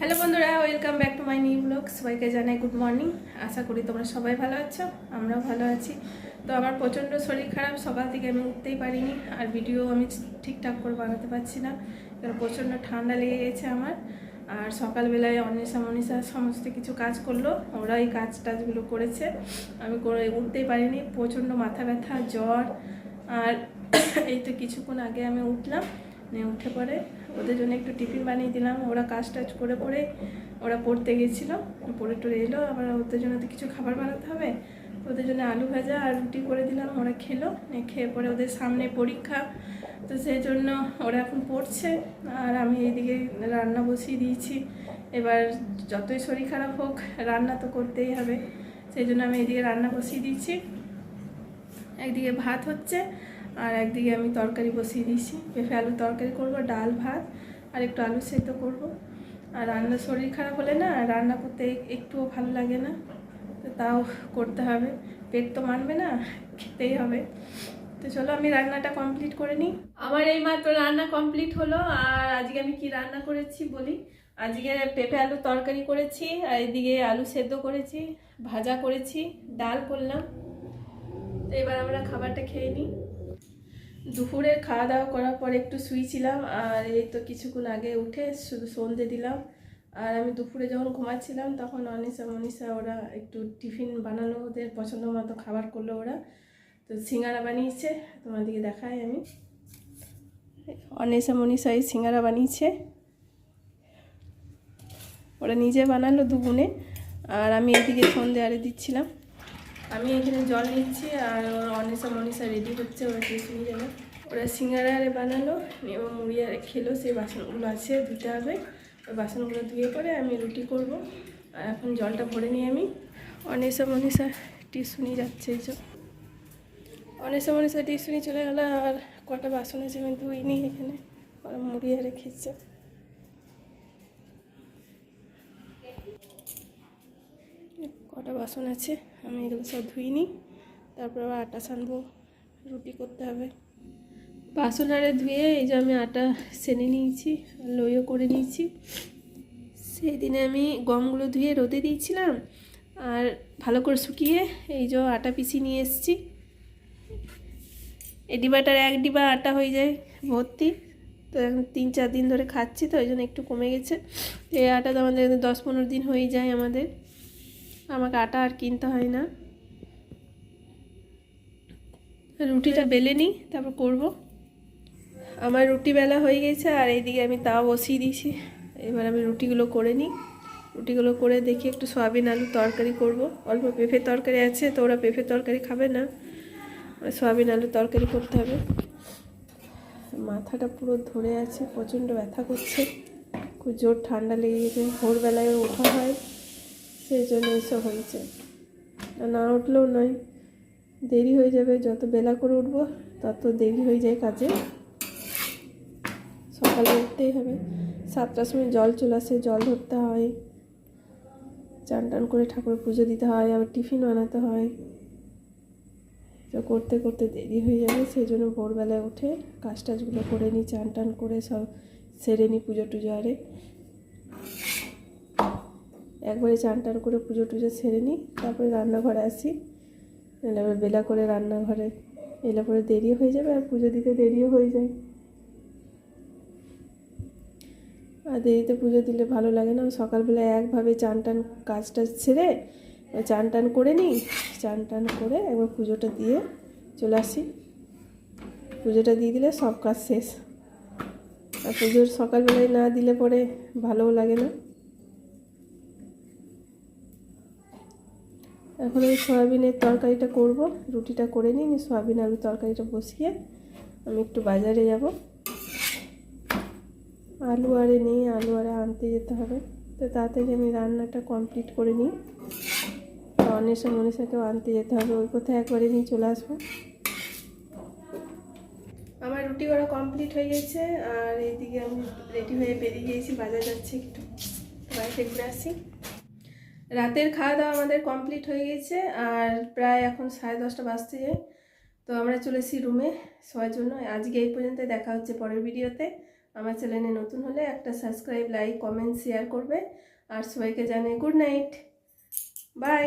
Hello বন্ধুরা welcome back to my new blog সবাইকে জানাই গুড মর্নিং আশা করি তোমরা সবাই ভালো আছো, আমরাও ভালো আছি। তো আমার প্রচণ্ড শরীর খারাপ, সকাল থেকে আমি উঠতেই পারিনি, আর ভিডিও আমি ঠিকঠাক করে বানাতে পারছি না, কারণ প্রচণ্ড ঠান্ডা লেগে গেছে আমার। আর সকালবেলায় অনিশা মনীষা সমস্ত কিছু কাজ করল ওরা এই কাজ টাজগুলো করেছে। আমি করে উঠতেই পারিনি, প্রচণ্ড মাথা ব্যথা, জ্বর, আর এই তো কিছুক্ষণ আগে আমি উঠলাম উঠে পরে ওদের জন্য একটু টিফিন বানিয়ে দিলাম। ওরা কাজ টাজ করে পরে ওরা পড়তে গেছিল। পড়ে টরে এলো। আবার ওদের জন্য তো কিছু খাবার বানাতে হবে। ওদের জন্য আলু ভাজা আর রুটি করে দিলাম। ওরা খেলো। খেয়ে পরে ওদের সামনে পরীক্ষা। তো সেই জন্য ওরা এখন পড়ছে। আর আমি এইদিকে রান্না বসিয়ে দিয়েছি। এবার যতই শরীর খারাপ হোক, রান্না তো করতেই হবে। সেই জন্য আমি এদিকে রান্না বসিয়ে দিয়েছি। একদিকে ভাত হচ্ছে। আর একদিকে আমি তরকারি বসিয়ে দিয়েছি। পেঁপে আলু তরকারি করব, ডাল, ভাত, আর একটু আলু সেদ্ধ করব। আর রান্না শরীর খারাপ হলে না রান্না করতে একটুও ভালো লাগে না, তো তাও করতে হবে। পেট তো মানবে না, খেতেই হবে। তো চলো আমি রান্নাটা কমপ্লিট করে নিই। আমার এই মাত্র রান্না কমপ্লিট হলো, আর আজকে আমি কি রান্না করেছি বলি? আজকে পেঁপে আলু তরকারি করেছি, আর এদিকে আলু সেদ্ধ করেছি, ভাজা করেছি, ডাল করলাম। তো এবার আমরা খাবারটা খেয়ে নিই। দুপুরের খাওয়া দাওয়া করার পর একটু শুয়েছিলাম, আর এই তো কিছুক্ষণ আগে উঠে শুধু সন্ধে দিলাম। আর আমি দুপুরে যখন ঘুমাচ্ছিলাম তখন অনিশা, মনীষা ওরা একটু টিফিন বানালো ওদের পছন্দ মতো খাবার করল ওরা। তো সিঙ্গারা বানিয়েছে, তোমাদেরকে দেখাই আমি। অনিশা, মনীষা এই সিঙ্গারা বানিয়েছে। ওরা নিজে বানালো দুগুণে, আর আমি এদিকে সন্ধে আরে দিচ্ছিলাম। আমি এখানে জল নিচ্ছি আর অনিশা মনীষা রেডি হচ্ছে, ওরা টিউশনি যাবে। ওরা সিঙ্গারা বানালো এবং মুড়ি আর খেলো, সেই বাসনগুলো আছে, ধুতে হবে। ওই বাসনগুলো ধুয়ে পরে আমি রুটি করব। আর এখন জলটা ভরে নিই আমি। অনিশা মনীষা টিউশনি যাচ্ছে, এই যে। অনিশা মনীষা টিউশনি চলে গেলো আর কটা বাসন আছে আমি ধুইনি এখানে। ওরা মুড়ি আরে কটা বাসন আছে, আমি এগুলো সব ধুই নিই। তারপর আবার আটা সানবো রুটি করতে হবে। বাসন আরে ধুয়ে এই যে আমি আটা সেনে নিয়েছি, লইও করে নিয়েছি। সেই দিনে আমি গমগুলো ধুয়ে রোদে দিয়েছিলাম, আর ভালো করে শুকিয়ে এই যে আটা পিছিয়ে নিয়ে এসেছি। এই ডিবাটার এক ডিবা আটা হয়ে যায় ভর্তি, তো এখন তিন চার দিন ধরে খাচ্ছি, তো ওই জন্য একটু কমে গেছে। এই আটা তো আমাদের দশ পনেরো দিন হয়ে যায় আমাদের। আমাকে আটা আর কিনতে হয় না। রুটিটা বেলে নিই, তারপর করব। আমার রুটি বেলা হয়ে গেছে আর এইদিকে আমি তাও বসিয়ে দিয়েছি। এবার আমি রুটিগুলো করে নিই। রুটিগুলো করে দেখি একটু সয়াবিন আলু তরকারি করব। অল্প পেঁপে তরকারি আছে, তো ওরা পেঁপে তরকারি খাবে না। সয়াবিন আলু তরকারি করতে হবে। মাথাটা পুরো ধরে আছে, প্রচণ্ড ব্যথা করছে। খুব জোর ঠান্ডা লেগে গেছে। ভোরবেলায় ওঠা হয়। সেই জন্য এসব হয়েছে। না উঠলেও নয়। দেরি হয়ে যাবে, যত বেলা করে উঠবো, তত দেরি হয়ে যায় কাজে। সকালে উঠতেই হবে। সাতটার সময় জল চলে আসে, জল ধরতে হয়। চান টান করে ঠাকুরের পুজো দিতে হয়, আবার টিফিন বানাতে হয়। তো করতে করতে দেরি হয়ে যাবে, সেই জন্য ভোরবেলায় উঠে কাজ টাজগুলো করে নিই, চান টান করে সব সেরে নিই পুজো টুজো আরে। একবারে চান টান করে পুজো টুজো সেরে নিই, তারপরে রান্নাঘরে আসি। নাহলে আবার বেলা করে রান্নাঘরে এলে পরে দেরি হয়ে যাবে আর পুজো দিতে দেরিও হয়ে যায়। আর দেরিতে পুজো দিলে ভালো লাগে না, সকালবেলা একভাবে চান টান কাজটা ছেড়ে চান টান করে নিই, চান টান করে একবার পুজোটা দিয়ে চলে আসি। পুজোটা দিয়ে দিলে সব কাজ শেষ। আর পুজোর সকালবেলায় না দিলে পরে ভালোও লাগে না। এখন আমি সয়াবিনের তরকারিটা করব। রুটিটা করে নিই সয়াবিন আলু তরকারিটা বসিয়ে আমি একটু বাজারে যাব। আলু আরে নেই, আলু আরে আনতে যেতে হবে। তো তাড়াতাড়ি আমি রান্নাটা কমপ্লিট করে নিই। অনেশা মনীষাকেও আনতে যেতে হবে, ওই কোথায় একবারে নিয়ে চলে আসব। আমার রুটি করা কমপ্লিট হয়ে গেছে, আর এইদিকে আমি রেডি হয়ে বেরিয়ে গিয়েছি, বাজার যাচ্ছি একটু। বাড়িতে ঘুরে আসি। রাতের খাওয়া দাওয়া আমাদের কমপ্লিট হয়ে গেছে, আর প্রায় এখন সাড়ে দশটা বাজতে তো আমরা চলেছি রুমে শোয়ার জন্য। আজকে এই পর্যন্ত দেখা হচ্ছে পরের ভিডিওতে। আমার চ্যানেলে নতুন হলে একটা সাবস্ক্রাইব লাইক কমেন্ট শেয়ার করবে। আর সবাইকে জানাই গুড নাইট বাই